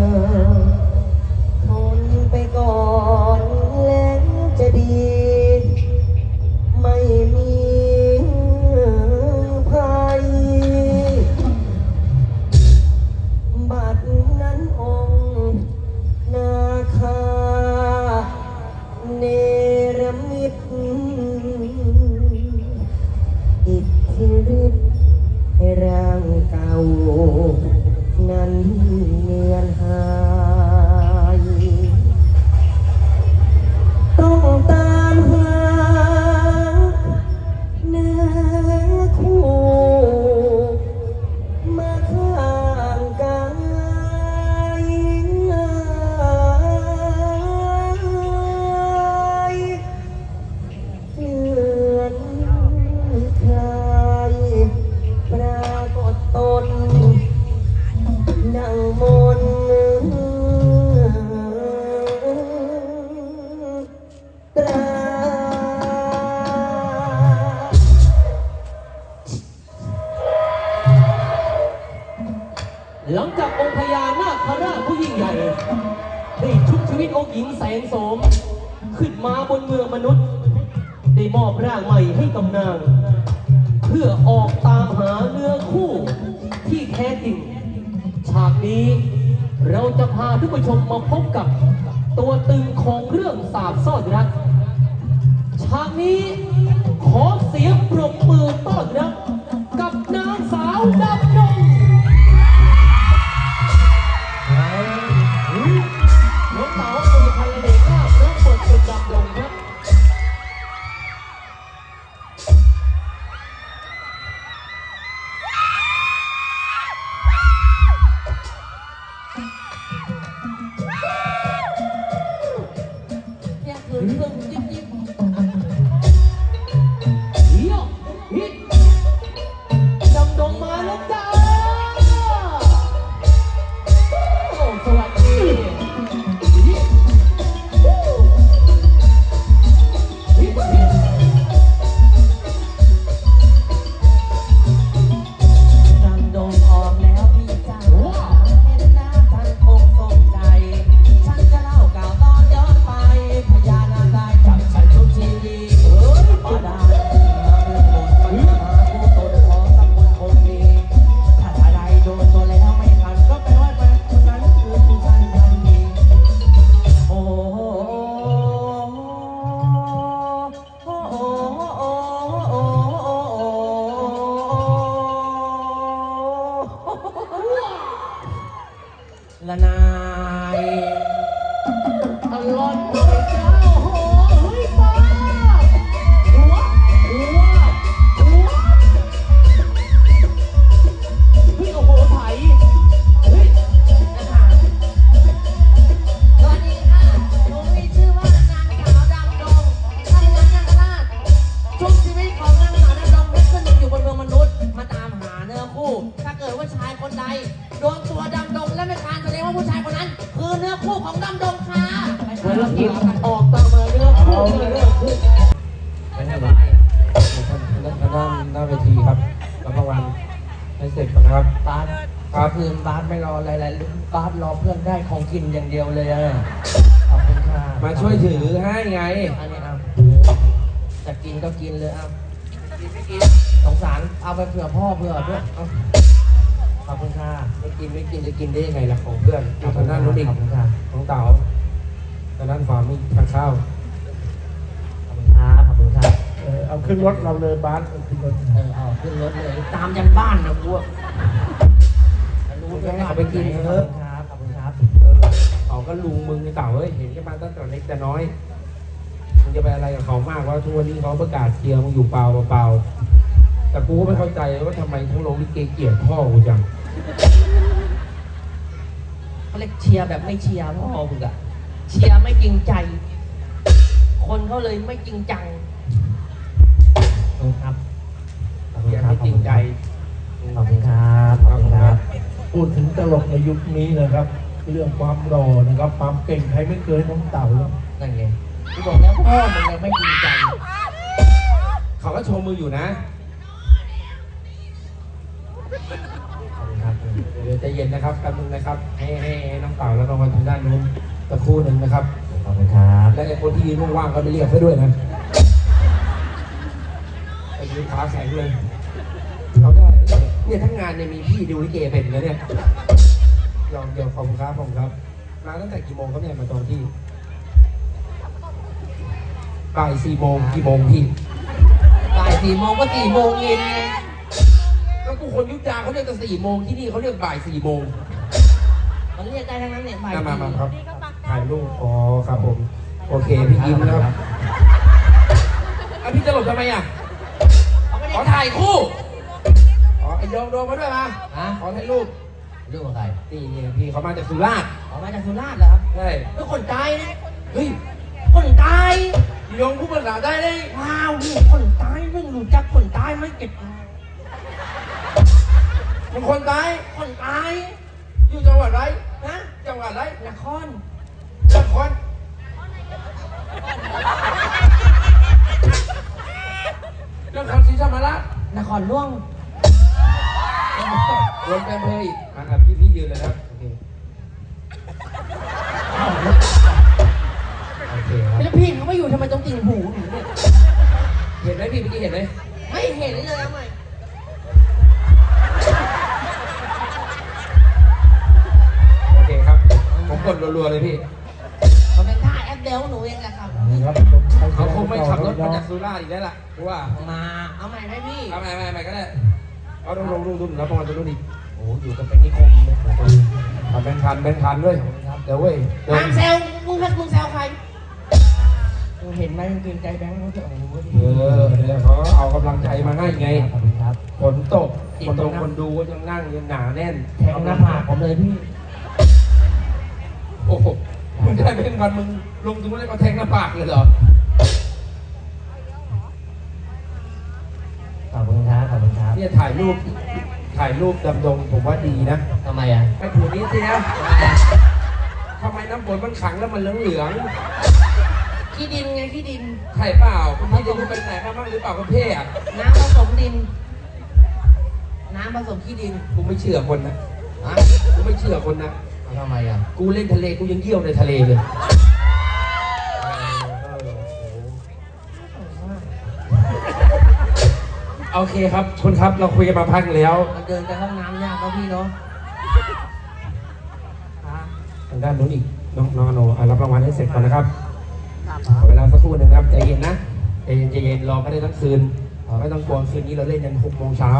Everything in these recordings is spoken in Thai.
love. ได้ชุบชีวิตองค์หญิงแสงโสม ขึ้นมาบนเมืองมนุษย์ ได้มอบร่างใหม่ให้กำนาง เพื่อออกตามหาเนื้อคู่ที่แท้จริง ฉากนี้เราจะพาทุกผู้ชมมาพบกับตัวตึงของเรื่องสาบซ่อนรัก ฉากนี้ขอเสียงปรบมือต้อนรับ ถ้าเกิดว่าชายคนใดโดนตัวดำดงและไม่ทานแสดงว่าผู้ชายคนนั้น คือเนื้อคู่ของดำดงค่ะภารกิจออกตามมาเรื่อคู่เรื่องขึ้นไม่ให้บ่านท่านด้านหน้าเวทีครับรับรางวัลให้เสร็จนะครับบาสครับคืนบาสไม่รออะไรเลยบาสรอเพื่อนได้ของกินอย่างเดียวเลยอะขอบคุณค่ะมาช่วยถือให้ไงอันนี้เอาจะกินก็กินเลยเอากินไม่กิน สงสารเอาไปเผื่อพ่อเผื่อด้วยเอาขอบคุณค่ะไม่กินไม่กินจะกินได้ยังไงล่ะของเพื่อนเอาทางด้านนู้นอีกขอบคุณค่ะน้องเต๋าทางด้านขวามีทานข้าวขอบคุณครับขอบคุณครับเออเอาขึ้นรถเราเลยบาสเอาขึ้นรถเออเอาขึ้นรถเลยตามยันบ้านนะกูอะรู้ด้วยว่าเอาไปกินขเถอบอะคุณครับขอบคุณครับเออเขาก็ลุงมึงไอ้เต่าเอ้ยเห็นกันมาตั้งแต่เล็กแต่น้อยมึงจะไปอะไรกับเขามากว่าทุกวันนี้เขาประกาศเชียร์มึงอยู่เปล่าเปล่า แต่กูก็ไม่เข้าใจว่าทำไมทั้งโรงลิเกเกลียดพ่อกูจังเขาเรียกเชียร์แบบไม่เชียร์พ่อมึงอะเชียร์ไม่จริงใจ คนเขาเลยไม่จริงจังขอบคุณครับขอบคุณเกลียดครัไม่บจริงใจ ขอบคุณครับขอบคุณครับ พูดถึงตลกในยุคนี้นะครับ เรื่องความหล่อนะครับ ความเก่งใครไม่เกินน้องเต่าหรอกนั่นไงกูบอกแล้วพ่อมึงยังไม่จริงใจ เขาก็ชมมึงอยู่นะขอบ คุณครับเดี๋ยวใจเย็นนะครับแป๊บนึงนะครับ ให้ให้ให้น้องเต่าแล้วก็มาทางด้านนู้นสักครู่หนึ่งนะครับ ขอบคุณครับและไอ้คนที่ยืนว่างๆก็ไปเรียกให้ด้วยนะไอ้ลูกค้าแข็งเลยเราได้เนี่ยทั้งงานเนี่ยมีพี่ดูลิเกเป็นนะเนี่ยยอมเดี๋ยวขอบคุณครับผมครับ มาตั้งแต่กี่โมงครับเนี่ยมาตอนที่บ่ายสี่โมงกี่โมงพี่บ่ายสี่โมงก็สี่โมงเย็นไง ก็กูคนยุทธยาเขาเรียกกันสี่โมงที่นี่เขาเรียกบ่ายสี่โมงมันเรียกได้ทั้งนั้นเนี่ยบ่ายมามามาสี่ครับถ่ายรูปอ๋อครับผม โอเคพี่ยิ้มนะครับอะพี่จะหลบทำไมอะเขาไม่ขได้อถ่ายคู่อ๋อไอ้โยงโดงมาด้วยมาฮะขอถ่ายรูปเรื่องของใครนี่นี่พี่เขามาจากสุราษฎร์ออกมาจากสุราษฎร์เหรอครับใช่เป็นคนตายนะเฮ้ยคนตายโยงพูดภาษาได้เลยว้าวนี่คนตายเรื่องรู้จักคนตายไหมเก็บ เป็นคนตายคนตายอยู่จังหวัดไรนะจังหวัดไรนครนครนครศรีธรรมราชนครหล่วงรวมกันเลยอะพี่พี่ยืนเลยนะโอเคโอเคครับแล้วพี่เขาไม่อยู่ทำไมต้องติ่งหูหนูเนี่ยเห็นไหมพี่เมื่อกี้เห็นไหมไม่เห็นเลยเอาใหม่ ไม่ขับรถมาจากสุราษฎร์อีกแล้วล่ะเพราะว่ามาเอาใหม่ไหมพี่เอาใหม่ใหม่ใหม่ก็ได้เอาลงลงลงดุนแล้วประมาณตัวนู้นอีกโอ้อยู่กันเป็นนิคมเลยเอาแบงค์พันแบงค์พันด้วยเดี๋ยวเว้ยเดี๋ยวห้ามแซวมึงครับมึงแซวใครมึงเห็นไหมมึงเกรงใจแบงค์เขาจะโอ้โหเออเดี๋ยวเขาเอากำลังใจมาให้ไงขอบคุณครับฝนตกคนตกคนดูก็ยังนั่งยังหนาแน่นแทงหน้าผากผมเลยพี่โอ้โหมึงได้เป็นวันมึงลงทุนแล้วก็แทงหน้าปากเลยเหรอ ขอบคุณครับขอบคุณครับ เนี่ยถ่ายรูปถ่ายรูปดำดงผมว่าดีนะทำไมอะไปถูนี้สินะทำไมน้ำฝนมันขังแล้วมันเหลืองเหลืองขี้ดินไงขี้ดินๆใช่เปล่าคุณพี่จะรู้เป็นไหนมาบ้างหรือเปล่าคุณเพ่อะน้ำผสมดิน น้ำผสมขี้ดินกูไม่เชื่อคนนะอะกูไม่เชื่อคนนะเอาทำไมอะกูเล่นทะเลกูยังเยี่ยวในทะเลเลย โอเคครับ คุณครับเราคุยกันมาพักแล้วมันเดินไปห้องน้ำยากแล้วพี่เนาะฮะทางด้านนู้นอีกน้องน้องอโนอะรับรางวัลให้เสร็จก่อนนะครับขอเวลาสักครู่หนึงครับใจเย็นนะใจเย็นใจเย็นรอก็ได้ทั้งคืนอ่าไม่ต้องกลัวคืนนี้เราเล่นยันหกโมงเช้า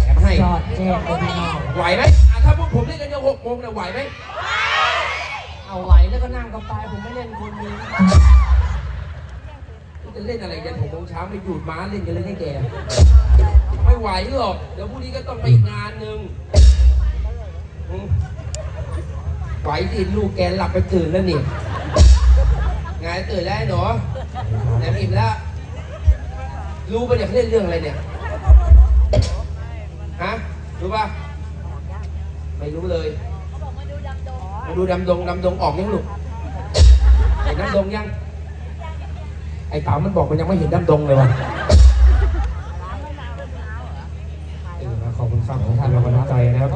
แถมให้จอดแจ้งไปพี่น้องไหวไหมอะถ้าพวกผมเล่นกันยันหกโมงเนี่ยไหวไหมเอาไหวแล้วก็นั่งกับไปผมไม่เล่นคนนี้ จะเล่นอะไรยันหกโมงเช้าไม่หยุดม้าเล่นกันเลยให้แก ไม่ไหวหรอก เดี๋ยวพรุ่งนี้ก็ต้องไปอีกงานหนึ่งอืมไหวสิลูกแกหลับไปตื่นแล้วนี่ไงตื่นแล้วไอ้หนูแหนมอิ่มแล้ว รู้ปะเนี่ยเขาเล่นเรื่องอะไรเนี่ย ฮะ รู้ปะไม่รู้เลย มาดูดำดงดำดงออกยังลูกเห็นดำดงยัง ไอ้เต๋ามันบอกมันยังไม่เห็นดำดงเลยวะเออขอบคุณครับขอบคุณเราประทับใจนะครับ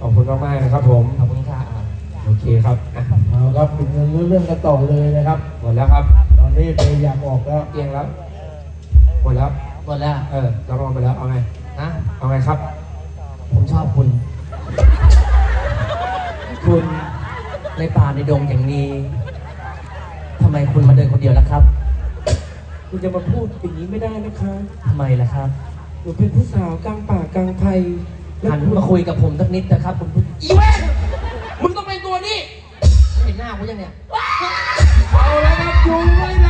ขอบคุณมากๆนะครับ ผมขอบคุณค่ะโอเคครับอะเอาครับเป็นเรื่องเรื่องกันต่อเลยนะครับหมดแล้วครับ ตอนนี้เพลงอยากออกแล้วเตียงแล้วหมดแล้วหมดแล้ว เออเราลองไปแล้วเอาไงฮะเอาไงครับ ผมชอบคุณ คุณในป่าในดงอย่างนี้ทำไมคุณมาเดินคนเดียวล่ะครับ คุณจะมาพูดอย่างนี้ไม่ได้นะคะทำไมล่ะครับหนูเป็นผู้สาวกลางป่ากลางไทยแล้วหันคุณมาคุยกับผมสักนิดนะครับคุณผู้อีเวนมึงต้องเป็นตัวนี้เห็นหน้ากูยังเนี่ย เอาแล้วครับยุงไว้นะ